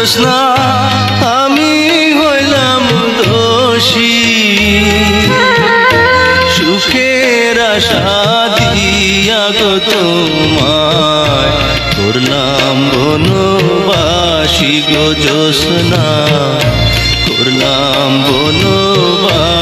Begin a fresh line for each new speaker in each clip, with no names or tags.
ও না, আমি হইলাম দোষী। সুখের আশা দিয়া গো তোমায় করলাম বনবাসী গো জোসনা করলাম বনবাসী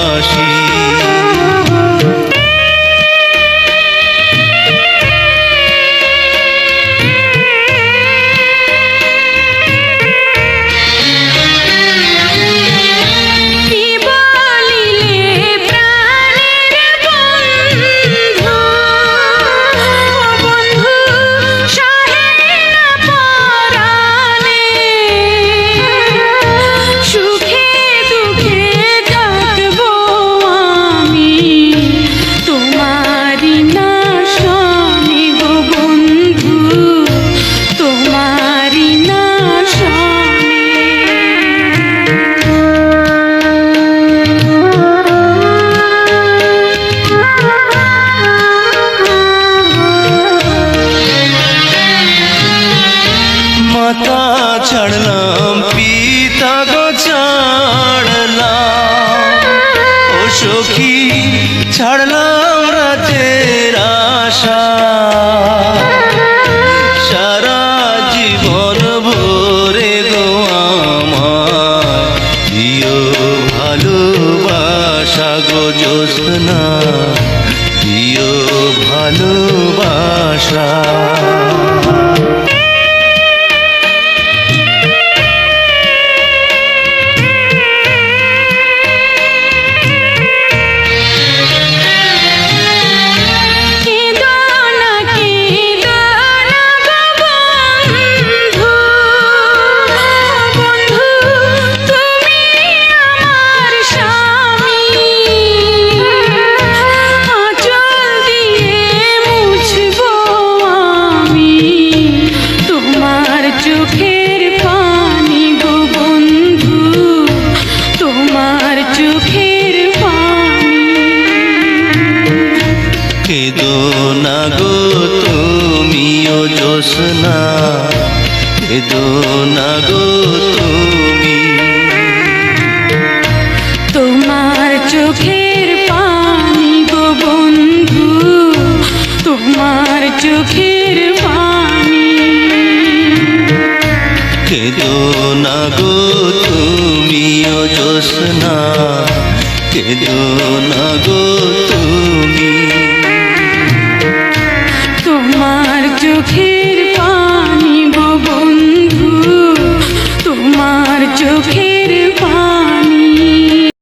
ছাড়লাম, পিতা গো ছাড়লাম। ও সখী, ছাড়লাম রাতের আশা। সারা জীবন ভালোবাসা গো জোসনা দিও ভালোবাসা না গো তুমিও জোসনা কেদো না গো তুমি।
তোমার চোখের পানি গো বন্ধু তোমার চোখের পানি।
কেদো না গো তুমিও জোসনা কেদো না গো তুমি।